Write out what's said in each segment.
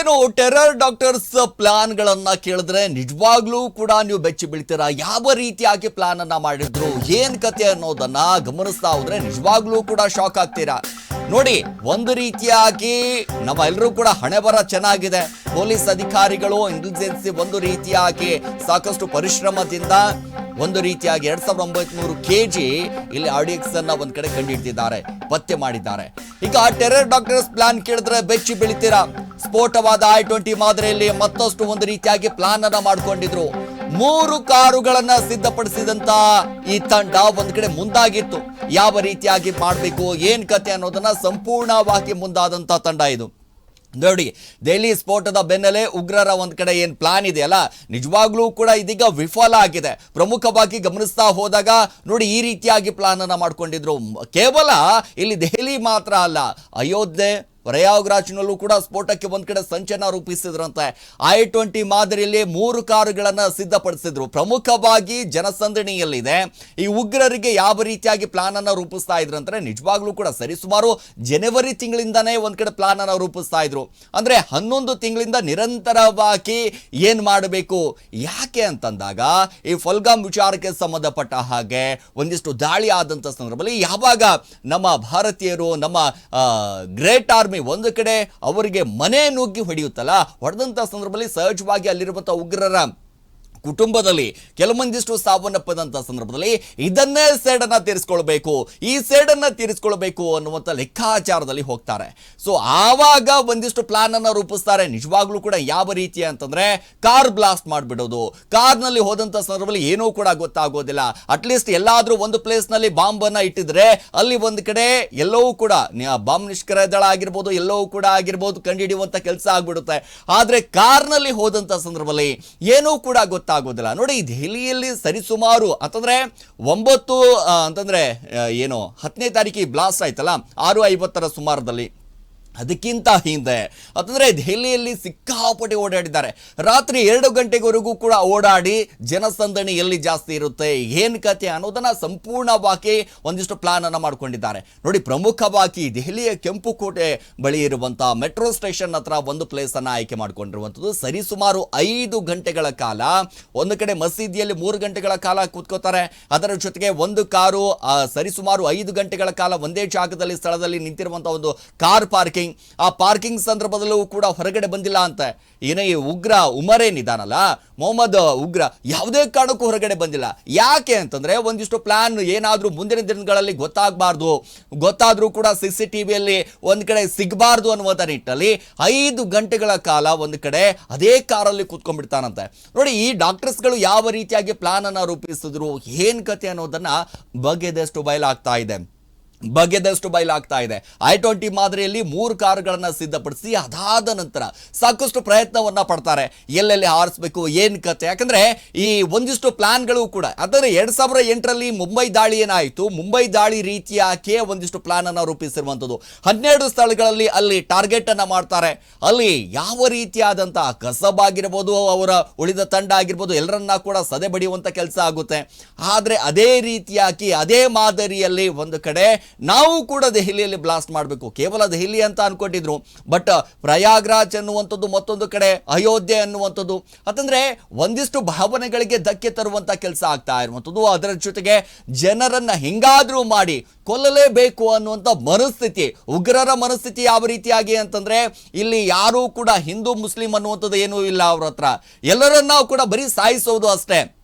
ಏನು terror doctors plan ಗಳನ್ನ ಕೇಳಿದ್ರೆ ನಿಜವಾಗ್ಲೂ ಕೂಡ ನೀವು ಬೆಚ್ಚಿ ಬೀಳ್ತೀರಾ? ಯಾವ ರೀತಿಯಾಗಿ ಪ್ಲಾನ್ ಅನ್ನ ಮಾಡಿದ್ರು? ಏನ್ ಕತೆ ಅನ್ನೋದನ್ನ ಗಮನಿಸ್ತಾ ಹೋದ್ರೆ ನಿಜವಾಗ್ಲೂ ಕೂಡ ಶಾಕ್ ಆಗ್ತೀರಾ? ನೋಡಿ, ಒಂದು ರೀತಿಯಾಗಿ ನಮ್ಮ ಎಲ್ಲರೂ ಕೂಡ ಹಣೆ ಬರ ಚೆನ್ನಾಗಿದೆ. ಪೊಲೀಸ್ ಅಧಿಕಾರಿಗಳು ಇಂಟೆಲಿಜೆನ್ಸಿ ಒಂದು ರೀತಿಯಾಗಿ ಸಾಕಷ್ಟು ಪರಿಶ್ರಮದಿಂದ ಒಂದು ರೀತಿಯಾಗಿ ಎರಡ್ ಸಾವಿರದ ಒಂಬೈನೂರು ಕೆ ಜಿ ಇಲ್ಲಿ ಆಡಿಯಕ್ಸ್ ಅನ್ನ ಒಂದ್ ಕಡೆ ಕಂಡಿಡ್ತಿದ್ದಾರೆ ಪತ್ತೆ ಮಾಡಿದ್ದಾರೆ. ಈಗ ಟೆರರ್ ಡಾಕ್ಟರ್ಸ್ ಪ್ಲಾನ್ ಕೇಳಿದ್ರೆ ಬೆಚ್ಚಿ ಬೀಳ್ತೀರಾ? ಸ್ಫೋಟವಾದ ಐ ಟ್ವೆಂಟಿ ಮಾದರಿಯಲ್ಲಿ ಮತ್ತಷ್ಟು ಒಂದು ರೀತಿಯಾಗಿ ಪ್ಲಾನ್ ಅನ್ನ ಮಾಡ್ಕೊಂಡಿದ್ರು. ಮೂರು ಕಾರುಗಳನ್ನ ಸಿದ್ಧಪಡಿಸಿದಂತ ಈ ತಂಡ ಒಂದ್ ಕಡೆ ಮುಂದಾಗಿತ್ತು. ಯಾವ ರೀತಿಯಾಗಿ ಮಾಡಬೇಕು, ಏನ್ ಕತೆ ಅನ್ನೋದನ್ನ ಸಂಪೂರ್ಣವಾಗಿ ಮುಂದಾದಂತ ತಂಡ ಇದು. ನೋಡಿ, ದೆಹಲಿ ಸ್ಫೋಟದ ಬೆನ್ನಲ್ಲೇ ಉಗ್ರರ ಒಂದ್ ಕಡೆ ಏನ್ ಪ್ಲಾನ್ ಇದೆಯಲ್ಲ ನಿಜವಾಗ್ಲೂ ಕೂಡ ಇದೀಗ ವಿಫಲ ಆಗಿದೆ. ಪ್ರಮುಖವಾಗಿ ಗಮನಿಸ್ತಾ ಹೋದಾಗ, ನೋಡಿ, ಈ ರೀತಿಯಾಗಿ ಪ್ಲಾನ್ ಅನ್ನ ಮಾಡ್ಕೊಂಡಿದ್ರು. ಕೇವಲ ಇಲ್ಲಿ ದೆಹಲಿ ಮಾತ್ರ ಅಲ್ಲ, ಅಯೋಧ್ಯೆ ಪ್ರಯಾಗ್ರಾಜ್ನಲ್ಲೂ ಕೂಡ ಸ್ಫೋಟಕ್ಕೆ ಒಂದು ಕಡೆ ಸಂಚನ ರೂಪಿಸಿದ್ರಂತೆ. ಐ ಟ್ವೆಂಟಿ ಮಾದರಿಯಲ್ಲಿ ಮೂರು ಕಾರುಗಳನ್ನು ಸಿದ್ಧಪಡಿಸಿದ್ರು. ಪ್ರಮುಖವಾಗಿ ಜನಸಂದಣಿಯಲ್ಲಿದೆ. ಈ ಉಗ್ರರಿಗೆ ಯಾವ ರೀತಿಯಾಗಿ ಪ್ಲಾನ್ ಅನ್ನು ರೂಪಿಸ್ತಾ ಇದ್ರು ಅಂದ್ರೆ ನಿಜವಾಗ್ಲೂ ಕೂಡ ಸರಿಸುಮಾರು ಜನವರಿ ತಿಂಗಳಿಂದಾನೇ ಒಂದ್ ಕಡೆ ಪ್ಲಾನ್ ಅನ್ನು ರೂಪಿಸ್ತಾ ಇದ್ರು. ಅಂದ್ರೆ ಹನ್ನೊಂದು ತಿಂಗಳಿಂದ ನಿರಂತರವಾಗಿ ಏನ್ ಮಾಡಬೇಕು, ಯಾಕೆ ಅಂತಂದಾಗ ಈ ಫಲ್ಗಾಮ್ ವಿಚಾರಕ್ಕೆ ಸಂಬಂಧಪಟ್ಟ ಹಾಗೆ ಒಂದಿಷ್ಟು ದಾಳಿ ಆದಂತ ಸಂದರ್ಭದಲ್ಲಿ ಯಾವಾಗ ನಮ್ಮ ಭಾರತೀಯರು, ನಮ್ಮ ಗ್ರೇಟ್ ಆರ್ಮಿ ಒಂದು ಕಡೆ ಅವರಿಗೆ ಮನೆ ನುಗ್ಗಿ ಹೊಡೆಯುತ್ತಲ್ಲ ಹೊಡೆದಂಥ ಸಂದರ್ಭದಲ್ಲಿ ಸಹಜವಾಗಿ ಅಲ್ಲಿರುವಂಥ ಉಗ್ರರ ಕುಟುಂಬದಲ್ಲಿ ಕೆಲವೊಂದಿಷ್ಟು ಸಾವನ್ನಪ್ಪದಂತ ಸಂದರ್ಭದಲ್ಲಿ ಇದನ್ನೇ ಸೇಡನ್ನ ತೀರಿಸ್ಕೊಳ್ಬೇಕು, ಈ ಸೇಡನ್ನ ತೀರಿಸ್ಕೊಳ್ಬೇಕು ಅನ್ನುವಂಥ ಲೆಕ್ಕಾಚಾರದಲ್ಲಿ ಹೋಗ್ತಾರೆ. ಸೊ ಆವಾಗ ಒಂದಿಷ್ಟು ಪ್ಲಾನ್ ಅನ್ನ ರೂಪಿಸ್ತಾರೆ. ನಿಜವಾಗ್ಲೂ ಕೂಡ ಯಾವ ರೀತಿ ಅಂತಂದ್ರೆ ಕಾರ್ ಬ್ಲಾಸ್ಟ್ ಮಾಡಿಬಿಡೋದು. ಕಾರ್ನಲ್ಲಿ ಹೋದಂಥ ಸಂದರ್ಭದಲ್ಲಿ ಏನೂ ಕೂಡ ಗೊತ್ತಾಗೋದಿಲ್ಲ. ಅಟ್ಲೀಸ್ಟ್ ಎಲ್ಲಾದ್ರೂ ಒಂದು ಪ್ಲೇಸ್ನಲ್ಲಿ ನಲ್ಲಿ ಬಾಂಬ್ ಅನ್ನ ಇಟ್ಟಿದ್ರೆ ಅಲ್ಲಿ ಒಂದು ಕಡೆ ಎಲ್ಲವೂ ಕೂಡ ಬಾಂಬ್ ನಿಷ್ಕ್ರಿಯ ದಳ ಆಗಿರ್ಬೋದು, ಎಲ್ಲವೂ ಕೂಡ ಆಗಿರ್ಬೋದು ಕಂಡುಹಿಡಿಯುವಂತ ಕೆಲಸ ಆಗ್ಬಿಡುತ್ತೆ. ಆದರೆ ಕಾರ್ನಲ್ಲಿ ಹೋದಂಥ ಸಂದರ್ಭದಲ್ಲಿ ಏನೂ ಕೂಡ ಗೊತ್ತಾಗೋದಿಲ್ಲ ನೋಡಿ, ದೆಹಲಿಯಲ್ಲಿ ಸರಿಸುಮಾರು ಅಂತಂದ್ರೆ ಒಂಬತ್ತು ಅಂತಂದರೆ ಅಂತಂದ್ರೆ ಏನು, ಹತ್ತನೇ ತಾರೀಕಿಗೆ ಬ್ಲಾಸ್ಟ್ ಆಯ್ತಲ್ಲ, ಆರು ಐವತ್ತರ ಸುಮಾರದಲ್ಲಿ. ಅದಕ್ಕಿಂತ ಹಿಂದೆ. ಅಂತಂದರೆ ದೆಹಲಿಯಲ್ಲಿ ಸಿಕ್ಕಾಪಟ್ಟೆ ಓಡಾಡಿದ್ದಾರೆ. ರಾತ್ರಿ ಎರಡು ಗಂಟೆವರೆಗೂ ಕೂಡ ಓಡಾಡಿ ಜನಸಂದಣಿ ಎಲ್ಲಿ ಜಾಸ್ತಿ ಇರುತ್ತೆ, ಏನು ಕತೆ ಅನ್ನೋದನ್ನು ಸಂಪೂರ್ಣವಾಗಿ ಒಂದಿಷ್ಟು ಪ್ಲಾನನ್ನು ಮಾಡಿಕೊಂಡಿದ್ದಾರೆ. ನೋಡಿ, ಪ್ರಮುಖವಾಗಿ ದೆಹಲಿಯ ಕೆಂಪು ಕೋಟೆ ಬಳಿ ಇರುವಂಥ ಮೆಟ್ರೋ ಸ್ಟೇಷನ್ ಹತ್ರ ಒಂದು ಪ್ಲೇಸನ್ನು ಆಯ್ಕೆ ಮಾಡಿಕೊಂಡಿರುವಂಥದ್ದು. ಸರಿಸುಮಾರು ಐದು ಗಂಟೆಗಳ ಕಾಲ, ಒಂದು ಕಡೆ ಮಸೀದಿಯಲ್ಲಿ ಮೂರು ಗಂಟೆಗಳ ಕಾಲ ಕೂತ್ಕೋತಾರೆ. ಅದರ ಜೊತೆಗೆ ಒಂದು ಕಾರು ಸರಿಸುಮಾರು ಐದು ಗಂಟೆಗಳ ಕಾಲ ಒಂದೇ ಜಾಗದಲ್ಲಿ, ಸ್ಥಳದಲ್ಲಿ ನಿಂತಿರುವಂಥ ಒಂದು ಕಾರ್ ಪಾರ್ಕಿಂಗ್ ಆ ಪಾರ್ಕಿಂಗ್ ಸಂದರ್ಭದಲ್ಲೂ ಕೂಡ ಹೊರಗಡೆ ಬಂದಿಲ್ಲ ಅಂತ ಏನೇ ಈ ಉಗ್ರ ಉಮರೇನಿದಾನಲ್ಲ ಮೊಹಮ್ಮದ್ ಉಗ್ರ ಯಾವುದೇ ಕಾರಣಕ್ಕೂ ಹೊರಗಡೆ ಬಂದಿಲ್ಲ. ಯಾಕೆ ಅಂತಂದ್ರೆ ಒಂದಿಷ್ಟು ಪ್ಲಾನ್ ಏನಾದರೂ ಮುಂದಿನ ದಿನಗಳಲ್ಲಿ ಗೊತ್ತಾಗಬಾರ್ದು. ಗೊತ್ತಾದರೂ ಕೂಡ ಸಿ ಸಿ ಟಿ ವಿಯಲ್ಲಿ ಒಂದು ಕಡೆ ಸಿಗಬಾರ್ದು ಅನ್ನುವಂಥ ನಿಟ್ಟಲ್ಲಿ ಐದು ಗಂಟೆಗಳ ಕಾಲ ಒಂದು ಕಡೆ ಅದೇ ಕಾರಲ್ಲಿ ಕೂತ್ಕೊಂಡ್ಬಿಡ್ತಾನಂತೆ. ನೋಡಿ, ಈ ಡಾಕ್ಟರ್ಸ್ಗಳು ಯಾವ ರೀತಿಯಾಗಿ ಪ್ಲಾನ್ ರೂಪಿಸಿದ್ರು, ಏನ್ ಕತೆ ಅನ್ನೋದನ್ನ ಬಗೆದಷ್ಟು ಬಯಲಾಗ್ತಾ ಇದೆ. ಬಗೆದಷ್ಟು ಬಯಲಾಗ್ತಾ ಇದೆ. ಐ ಟ್ವೆಂಟಿ ಮಾದರಿಯಲ್ಲಿ ಮೂರು ಕಾರುಗಳನ್ನು ಸಿದ್ಧಪಡಿಸಿ, ಅದಾದ ನಂತರ ಸಾಕಷ್ಟು ಪ್ರಯತ್ನವನ್ನು ಪಡ್ತಾರೆ. ಎಲ್ಲೆಲ್ಲಿ ಹಾರಿಸ್ಬೇಕು, ಏನು ಕತೆ? ಯಾಕಂದರೆ ಈ ಒಂದಿಷ್ಟು ಪ್ಲಾನ್ಗಳು ಕೂಡ ಅಂದರೆ ಎರಡು ಸಾವಿರದ ಎಂಟರಲ್ಲಿ ಮುಂಬೈ ದಾಳಿ ಏನಾಯಿತು? ಮುಂಬೈ ದಾಳಿ ರೀತಿಯಾಕೆ ಒಂದಿಷ್ಟು ಪ್ಲಾನ್ ರೂಪಿಸಿರುವಂಥದ್ದು. ಹನ್ನೆರಡು ಸ್ಥಳಗಳಲ್ಲಿ ಅಲ್ಲಿ ಟಾರ್ಗೆಟನ್ನು ಮಾಡ್ತಾರೆ. ಅಲ್ಲಿ ಯಾವ ರೀತಿಯಾದಂಥ ಕಸಬ್ ಆಗಿರ್ಬೋದು, ಅವರ ಉಳಿದ ತಂಡ ಆಗಿರ್ಬೋದು, ಎಲ್ಲರನ್ನ ಕೂಡ ಸದೆ ಬಡಿಯುವಂಥ ಕೆಲಸ ಆಗುತ್ತೆ. ಆದರೆ ಅದೇ ರೀತಿಯಾಗಿ ಅದೇ ಮಾದರಿಯಲ್ಲಿ ಒಂದು ಕಡೆ ನಾವು ಕೂಡ ದೆಹಲಿಯಲ್ಲಿ ಬ್ಲಾಸ್ಟ್ ಮಾಡಬೇಕು. ಕೇವಲ ದೆಹಲಿ ಅಂತ ಅನ್ಕೊಂಡಿದ್ರು ಬಟ್ ಪ್ರಯಾಗ್ರಾಜ್ ಅನ್ನುವಂಥದ್ದು ಮತ್ತೊಂದು ಕಡೆ, ಅಯೋಧ್ಯೆ ಅನ್ನುವಂಥದ್ದು. ಅಂತಂದರೆ ಒಂದಿಷ್ಟು ಭಾವನೆಗಳಿಗೆ ಧಕ್ಕೆ ತರುವಂತ ಕೆಲಸ ಆಗ್ತಾ ಇರುವಂಥದ್ದು. ಅದರ ಜೊತೆಗೆ ಜನರನ್ನು ಹೆಂಗಾದರೂ ಮಾಡಿ ಕೊಲ್ಲಲೇಬೇಕು ಅನ್ನುವಂಥ ಮನಸ್ಥಿತಿ, ಉಗ್ರರ ಮನಸ್ಥಿತಿ ಯಾವ ರೀತಿಯಾಗಿ ಅಂತಂದ್ರೆ, ಇಲ್ಲಿ ಯಾರೂ ಕೂಡ ಹಿಂದೂ, ಮುಸ್ಲಿಂ ಅನ್ನುವಂಥದ್ದು ಏನೂ ಇಲ್ಲ ಅವ್ರ ಹತ್ರ. ಎಲ್ಲರನ್ನ ಕೂಡ ಬರೀ ಸಾಯಿಸೋದು ಅಷ್ಟೇ.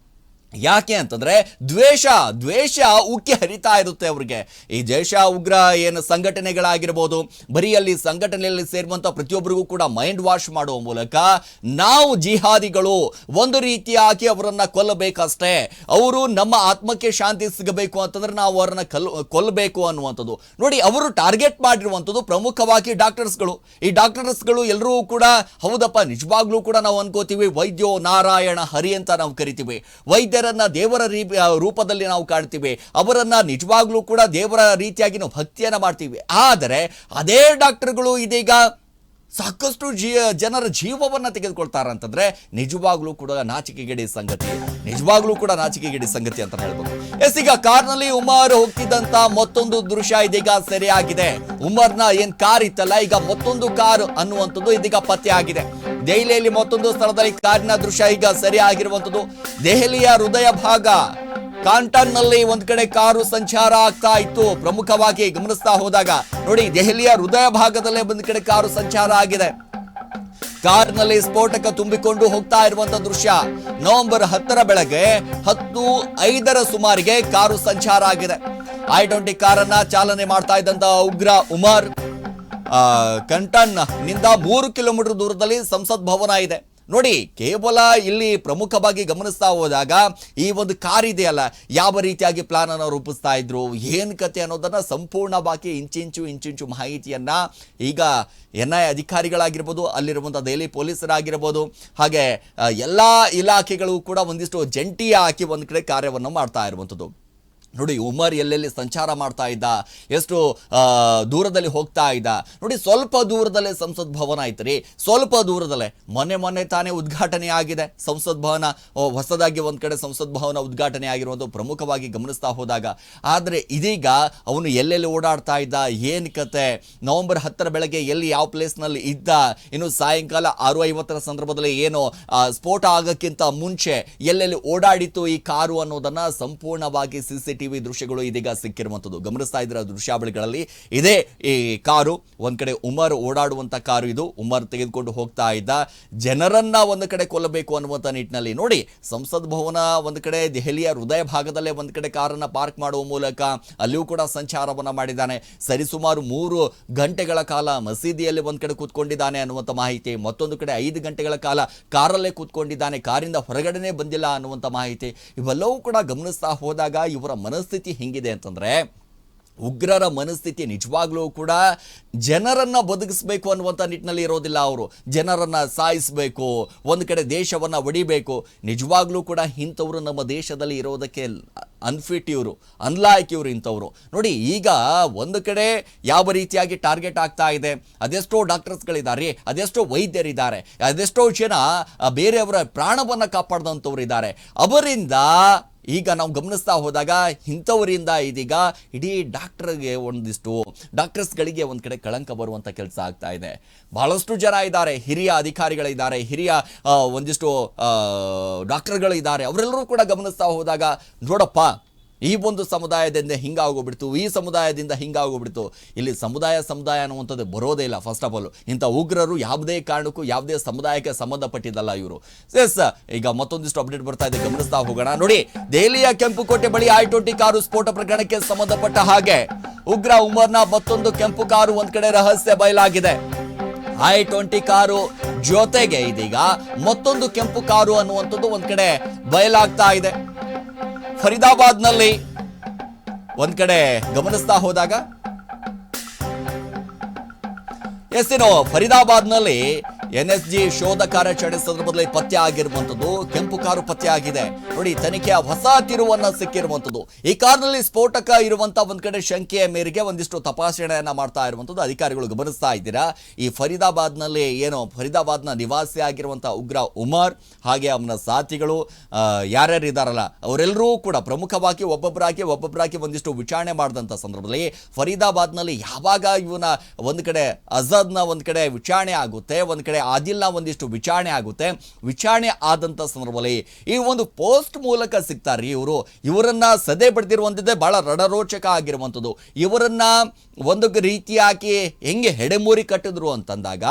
ಯಾಕೆ ಅಂತಂದ್ರೆ ದ್ವೇಷ ದ್ವೇಷ ಉಕ್ಕಿ ಹರಿತಾ ಇರುತ್ತೆ ಅವ್ರಿಗೆ. ಈ ದ್ವೇಷ, ಉಗ್ರ ಏನು ಸಂಘಟನೆಗಳಾಗಿರ್ಬೋದು, ಬರೀ ಅಲ್ಲಿ ಸಂಘಟನೆಯಲ್ಲಿ ಸೇರುವಂತ ಪ್ರತಿಯೊಬ್ಬರಿಗೂ ಕೂಡ ಮೈಂಡ್ ವಾಶ್ ಮಾಡುವ ಮೂಲಕ ನಾವು ಜಿಹಾದಿಗಳು ಒಂದು ರೀತಿಯಾಗಿ ಅವರನ್ನ ಕೊಲ್ಲಬೇಕಷ್ಟೇ. ಅವರು ನಮ್ಮ ಆತ್ಮಕ್ಕೆ ಶಾಂತಿ ಸಿಗಬೇಕು ಅಂತಂದ್ರೆ ನಾವು ಅವರನ್ನ ಕಲ್, ಕೊಲ್ಲಬೇಕು ಅನ್ನುವಂಥದ್ದು. ನೋಡಿ, ಅವರು ಟಾರ್ಗೆಟ್ ಮಾಡಿರುವಂಥದ್ದು ಪ್ರಮುಖವಾಗಿ ಡಾಕ್ಟರ್ಸ್ಗಳು ಈ ಡಾಕ್ಟರ್ಸ್ಗಳು ಎಲ್ಲರೂ ಕೂಡ ಹೌದಪ್ಪ, ನಿಜವಾಗ್ಲೂ ಕೂಡ ನಾವು ಅನ್ಕೋತೀವಿ, ವೈದ್ಯೋ ನಾರಾಯಣ ಹರಿ ಅಂತ ನಾವು ಕರಿತೀವಿ. ವೈದ್ಯರನ್ನ ದೇವರ ರೂಪದಲ್ಲಿ ನಾವು ಕಾಣ್ತೀವಿ. ಅವರನ್ನು ನಿಜವಾಗ್ಲೂ ಕೂಡ ದೇವರ ರೀತಿಯಾಗಿ ನಾವು ಭಕ್ತಿಯನ್ನು ಮಾಡ್ತೀವಿ. ಆದರೆ ಅದೇ ಡಾಕ್ಟರ್ಗಳು ಇದೀಗ ಸಾಕಷ್ಟು ಜೀ, ಜನರ ಜೀವವನ್ನು ತೆಗೆದುಕೊಳ್ತಾರೆ ಅಂತಂದ್ರೆ ನಿಜವಾಗ್ಲೂ ಕೂಡ ನಾಚಿಕೆಗೇಡಿ ಸಂಗತಿ. ನಿಜವಾಗ್ಲೂ ಕೂಡ ನಾಚಿಕೆಗೇಡಿ ಸಂಗತಿ ಅಂತ ಹೇಳ್ಬೋದು. ಎಸ್, ಈಗ ಕಾರ್ನಲ್ಲಿ ಉಮರ್ ಹೋಗ್ತಿದ್ದಂಥ ಮತ್ತೊಂದು ದೃಶ್ಯ ಇದೀಗ ಸೆರೆಯಾಗಿದೆ. ಉಮರ್ನ ಏನ್ ಕಾರ್ ಇತ್ತಲ್ಲ ಈಗ ಮತ್ತೊಂದು ಕಾರ್ ಅನ್ನುವಂಥದ್ದು ಇದೀಗ ಪತ್ತೆ ಆಗಿದೆ. ದೆಹಲಿಯಲ್ಲಿ ಮತ್ತೊಂದು ಸ್ಥಳದಲ್ಲಿ ಕಾರಿನ ದೃಶ್ಯ ಈಗ ಸೆರೆಯಾಗಿರುವಂಥದ್ದು. ದೆಹಲಿಯ ಹೃದಯ ಭಾಗ ಕಾಂಟನ್ನಲ್ಲಿ ಒಂದ್ ಕಡೆ ಕಾರು ಸಂಚಾರ ಆಗ್ತಾ ಇತ್ತು. ಪ್ರಮುಖವಾಗಿ ಗಮನಿಸ್ತಾ ಹೋದಾಗ, ನೋಡಿ ದೆಹಲಿಯ ಹೃದಯ ಭಾಗದಲ್ಲೇ ಒಂದ್ ಕಡೆ ಕಾರು ಸಂಚಾರ ಆಗಿದೆ. ಕಾರ್ನಲ್ಲಿ ಸ್ಫೋಟಕ ತುಂಬಿಕೊಂಡು ಹೋಗ್ತಾ ಇರುವಂತ ದೃಶ್ಯ. ನವೆಂಬರ್ ಹತ್ತರ ಬೆಳಗ್ಗೆ ಹತ್ತು, ಐದರ ಸುಮಾರಿಗೆ ಕಾರು ಸಂಚಾರ ಆಗಿದೆ. ಐ ಟ್ವೆಂಟಿ ಕಾರನ್ನ ಚಾಲನೆ ಮಾಡ್ತಾ ಇದ್ದಂತ ಉಗ್ರ ಉಮರ್ ಕಂಟನ್ನಿಂದ ಮೂರು ಕಿಲೋಮೀಟರ್ ದೂರದಲ್ಲಿ ಸಂಸತ್ ಭವನ ಇದೆ. ನೋಡಿ, ಕೇವಲ ಇಲ್ಲಿ ಪ್ರಮುಖವಾಗಿ ಗಮನಿಸ್ತಾ ಹೋದಾಗ ಈ ಒಂದು ಕಾರ್ ಇದೆಯಲ್ಲ, ಯಾವ ರೀತಿಯಾಗಿ ಪ್ಲಾನ್ ಅನ್ನು ರೂಪಿಸ್ತಾ ಇದ್ರು, ಏನ್ ಕತೆ ಅನ್ನೋದನ್ನ ಸಂಪೂರ್ಣವಾಗಿ ಇಂಚಿಂಚು ಇಂಚಿಂಚು ಮಾಹಿತಿಯನ್ನ ಈಗ ಎನ್ ಐ ಅಧಿಕಾರಿಗಳಾಗಿರ್ಬೋದು ಅಲ್ಲಿರುವಂಥ ದೆಹಲಿ ಪೊಲೀಸರಾಗಿರ್ಬೋದು, ಹಾಗೆ ಎಲ್ಲಾ ಇಲಾಖೆಗಳು ಕೂಡ ಒಂದಿಷ್ಟು ಜಂಟಿ ಹಾಕಿ ಒಂದು ಕಡೆ ಕಾರ್ಯವನ್ನು ಮಾಡ್ತಾ ಇರುವಂಥದ್ದು ನೋಡಿ, ಉಮರ್ ಎಲ್ಲೆಲ್ಲಿ ಸಂಚಾರ ಮಾಡ್ತಾ ಇದ್ದ, ಎಷ್ಟು ದೂರದಲ್ಲಿ ಹೋಗ್ತಾ ಇದ್ದ. ನೋಡಿ, ಸ್ವಲ್ಪ ದೂರದಲ್ಲೇ ಸಂಸತ್ ಭವನ ಐತ್ರಿ ಸ್ವಲ್ಪ ದೂರದಲ್ಲೇ. ಮೊನ್ನೆ ಮೊನ್ನೆ ತಾನೇ ಉದ್ಘಾಟನೆ ಆಗಿದೆ. ಸಂಸತ್ ಭವನ ಹೊಸದಾಗಿ ಒಂದು ಕಡೆ ಸಂಸತ್ ಭವನ ಉದ್ಘಾಟನೆ ಆಗಿರುವುದು ಪ್ರಮುಖವಾಗಿ ಗಮನಿಸ್ತಾ ಹೋದಾಗ. ಆದರೆ ಇದೀಗ ಅವನು ಎಲ್ಲೆಲ್ಲಿ ಓಡಾಡ್ತಾ ಇದ್ದ, ಏನು ಕತೆ, ನವೆಂಬರ್ ಹತ್ತರ ಬೆಳಗ್ಗೆ ಎಲ್ಲಿ ಯಾವ ಪ್ಲೇಸ್ನಲ್ಲಿ ಇದ್ದ, ಇನ್ನು ಸಾಯಂಕಾಲ ಆರು ಐವತ್ತರ ಸಂದರ್ಭದಲ್ಲಿ ಏನು ಸ್ಫೋಟ ಆಗೋಕ್ಕಿಂತ ಮುಂಚೆ ಎಲ್ಲೆಲ್ಲಿ ಓಡಾಡಿತ್ತು ಈ ಕಾರು ಅನ್ನೋದನ್ನು ಸಂಪೂರ್ಣವಾಗಿ ಸಿ ಸಿ ಟಿವಿ ದೃಶ್ಯಗಳು ಇದೀಗ ಸಿಕ್ಕಿರುವಂಥದ್ದು. ಗಮನಿಸ್ತಾ ಇದ್ರ ದೃಶ್ಯಾವಳಿಗಳಲ್ಲಿ? ಇದೇ ಈ ಕಾರು, ಒಂದ್ ಕಡೆ ಉಮರ್ ಓಡಾಡುವಂತ ಕಾರು ಇದು. ಉಮರ್ ತೆಗೆದುಕೊಂಡು ಹೋಗ್ತಾ ಇದ್ದ. ಜನರನ್ನ ಒಂದು ಕಡೆ ಕೊಲ್ಲಬೇಕು ಅನ್ನುವಂಥ ನಿಟ್ಟಿನಲ್ಲಿ. ನೋಡಿ, ಸಂಸತ್ ಭವನ ಒಂದು ಕಡೆ, ದೆಹಲಿಯ ಹೃದಯ ಭಾಗದಲ್ಲೇ ಒಂದು ಕಡೆ ಕಾರನ್ನ ಪಾರ್ಕ್ ಮಾಡುವ ಮೂಲಕ ಅಲ್ಲಿಯೂ ಕೂಡ ಸಂಚಾರವನ್ನ ಮಾಡಿದ್ದಾನೆ. ಸರಿಸುಮಾರು ಮೂರು ಗಂಟೆಗಳ ಕಾಲ ಮಸೀದಿಯಲ್ಲಿ ಒಂದ್ ಕಡೆ ಕೂತ್ಕೊಂಡಿದ್ದಾನೆ ಅನ್ನುವಂಥ ಮಾಹಿತಿ. ಮತ್ತೊಂದು ಕಡೆ ಐದು ಗಂಟೆಗಳ ಕಾಲ ಕಾರಲ್ಲೇ ಕೂತ್ಕೊಂಡಿದ್ದಾನೆ. ಕಾರಿಂದ ಹೊರಗಡೆನೇ ಬಂದಿಲ್ಲ ಅನ್ನುವಂಥ ಮಾಹಿತಿ. ಇವೆಲ್ಲವೂ ಕೂಡ ಗಮನಿಸ್ತಾ ಹೋದಾಗ ಇವರ ಮನಸ್ಥಿತಿ ಹೆಂಗಿದೆ ಅಂತಂದರೆ ಉಗ್ರರ ಮನಸ್ಥಿತಿ ನಿಜವಾಗ್ಲೂ ಕೂಡ ಜನರನ್ನು ಬದುಕಿಸ್ಬೇಕು ಅನ್ನುವಂಥ ನಿಟ್ಟಿನಲ್ಲಿ ಇರೋದಿಲ್ಲ ಅವರು. ಜನರನ್ನು ಸಾಯಿಸಬೇಕು, ಒಂದು ಕಡೆ ದೇಶವನ್ನ ಒಡಿಬೇಕು. ನಿಜವಾಗ್ಲೂ ಕೂಡ ಇಂಥವ್ರು ನಮ್ಮ ದೇಶದಲ್ಲಿ ಇರೋದಕ್ಕೆ ಅನ್ಫಿಟ್ ಇವರು ಅನ್ಲಾಯಕ್ ಇವರು ಇಂಥವ್ರು. ನೋಡಿ, ಈಗ ಒಂದು ಕಡೆ ಯಾವ ರೀತಿಯಾಗಿ ಟಾರ್ಗೆಟ್ ಆಗ್ತಾ ಇದೆ, ಅದೆಷ್ಟೋ ಡಾಕ್ಟರ್ಸ್ಗಳಿದ್ದಾರೆ ಅದೆಷ್ಟೋ ವೈದ್ಯರಿದ್ದಾರೆ, ಅದೆಷ್ಟೋ ಜನ ಬೇರೆಯವರ ಪ್ರಾಣವನ್ನು ಕಾಪಾಡಿದಂಥವ್ರು ಇದ್ದಾರೆ ಅವರಿಂದ ಈಗ ನಾವು ಗಮನಿಸ್ತಾ ಹೋದಾಗ ಇಂಥವರಿಂದ ಇದೀಗ ಇಡೀ ಡಾಕ್ಟರ್ಗೆ ಒಂದಿಷ್ಟು ಡಾಕ್ಟರ್ಸ್ಗಳಿಗೆ ಒಂದು ಕಡೆ ಕಳಂಕ ಬರುವಂಥ ಕೆಲಸ ಆಗ್ತಾ ಇದೆ. ಬಹಳಷ್ಟು ಜನ ಇದ್ದಾರೆ, ಹಿರಿಯ ಅಧಿಕಾರಿಗಳಿದ್ದಾರೆ ಹಿರಿಯ ಒಂದಿಷ್ಟು ಡಾಕ್ಟರ್ಗಳಿದ್ದಾರೆ ಅವರೆಲ್ಲರೂ ಕೂಡ ಗಮನಿಸ್ತಾ ಹೋದಾಗ ನೋಡಪ್ಪ ಈ ಒಂದು ಸಮುದಾಯದಿಂದ ಹಿಂಗಾಗೋಗ್ಬಿಡ್ತು, ಈ ಸಮುದಾಯದಿಂದ ಹಿಂಗಾಗೋಗ್ಬಿಡ್ತು. ಇಲ್ಲಿ ಸಮುದಾಯ ಸಮುದಾಯ ಅನ್ನುವಂಥದ್ದು ಬರೋದೇ ಇಲ್ಲ ಫಸ್ಟ್ ಆಫ್ ಆಲ್ ಇಂಥ ಉಗ್ರರು ಯಾವುದೇ ಕಾರಣಕ್ಕೂ, ಯಾವುದೇ ಸಮುದಾಯಕ್ಕೆ ಸಂಬಂಧಪಟ್ಟಿದ್ದಲ್ಲ ಇವರು. ಎಸ್ ಈಗ ಮತ್ತೊಂದಿಷ್ಟು ಅಪ್ಡೇಟ್ ಬರ್ತಾ ಇದೆ, ಗಮನಿಸ್ತಾ ಹೋಗೋಣ. ನೋಡಿ, ದೆಹಲಿಯ ಕೆಂಪುಕೋಟೆ ಬಳಿ ಐ ಟ್ವೆಂಟಿ ಕಾರು ಸ್ಫೋಟ ಪ್ರಕರಣಕ್ಕೆ ಸಂಬಂಧಪಟ್ಟ ಹಾಗೆ ಉಗ್ರ ಉಮರ್ನ ಮತ್ತೊಂದು ಕೆಂಪು ಕಾರು ಒಂದ್ ಕಡೆ ರಹಸ್ಯ ಬಯಲಾಗಿದೆ. ಐ ಟ್ವೆಂಟಿ ಕಾರು ಜೊತೆಗೆ ಇದೀಗ ಮತ್ತೊಂದು ಕೆಂಪು ಕಾರು ಅನ್ನುವಂಥದ್ದು ಒಂದ್ ಕಡೆ ಬಯಲಾಗ್ತಾ ಇದೆ. ಫರೀದಾಬಾದ್ನಲ್ಲಿ ಒಂದ್ ಕಡೆ ಗಮನಿಸ್ತಾ ಹೋದಾಗ ಎಸ್ ಏನೋ ಫರೀದಾಬಾದ್ನಲ್ಲಿ ಎನ್ ಎಸ್ ಜಿ ಶೋಧ ಕಾರ್ಯಾಚರಣೆ ಸಂದರ್ಭದಲ್ಲಿ ಪತ್ತೆ ಆಗಿರುವಂತದ್ದು, ಕೆಂಪು ಕಾರು ಪತ್ತೆ ಆಗಿದೆ. ನೋಡಿ, ತನಿಖೆಯ ಹೊಸ ತಿರುವನ್ನ ಸಿಕ್ಕಿರುವಂತದ್ದು. ಈ ಕಾರ್ನಲ್ಲಿ ಸ್ಫೋಟಕ ಇರುವಂತ ಒಂದ್ ಕಡೆ ಶಂಕೆಯ ಮೇರೆಗೆ ಒಂದಿಷ್ಟು ತಪಾಸಣೆಯನ್ನ ಮಾಡ್ತಾ ಇರುವಂತದ್ದು. ಅಧಿಕಾರಿಗಳು ಗಮನಿಸ್ತಾ ಇದ್ದೀರಾ? ಈ ಫರೀದಾಬಾದ್ನಲ್ಲಿ ಏನು ಫರೀದಾಬಾದ್ನ ನಿವಾಸಿ ಆಗಿರುವಂತಹ ಉಗ್ರ ಉಮರ್, ಹಾಗೆ ಅವನ ಸಾಥಿಗಳು ಯಾರ್ಯಾರು ಇದಾರಲ್ಲ ಅವರೆಲ್ಲರೂ ಕೂಡ ಪ್ರಮುಖವಾಗಿ ಒಬ್ಬೊಬ್ಬರಾಗಿ ಒಬ್ಬೊಬ್ಬರಾಗಿ ಒಂದಿಷ್ಟು ವಿಚಾರಣೆ ಮಾಡಿದಂಥ ಸಂದರ್ಭದಲ್ಲಿ ಫರೀದಾಬಾದ್ನಲ್ಲಿ ಯಾವಾಗ ಇವನ ಒಂದ್ ಕಡೆ ಅಜಾದ್ನ ಒಂದ್ ಕಡೆ ವಿಚಾರಣೆ ಆಗುತ್ತೆ, ಒಂದ್ ಕಡೆ ಆದಿಲ್ನ ಒಂದಿಷ್ಟು ವಿಚಾರಣೆ ಆಗುತ್ತೆ. ವಿಚಾರಣೆ ಆದಂಥ ಸಂದರ್ಭದಲ್ಲಿ ಈ ಒಂದು ಪೋಸ್ಟ್ ಮೂಲಕ ಸಿಗ್ತಾರೆ ಇವರು. ಇವರನ್ನ ಸದೆ ಬಡ್ದಿರುವಂಥದ್ದೇ ಬಹಳ ರಡರೋಚಕ ಆಗಿರುವಂಥದ್ದು ಇವರನ್ನ ಒಂದು ರೀತಿಯಾಗಿ ಹೆಂಗೆ ಹೆಡೆಮೂರಿ ಕಟ್ಟಿದ್ರು ಅಂತಂದಾಗ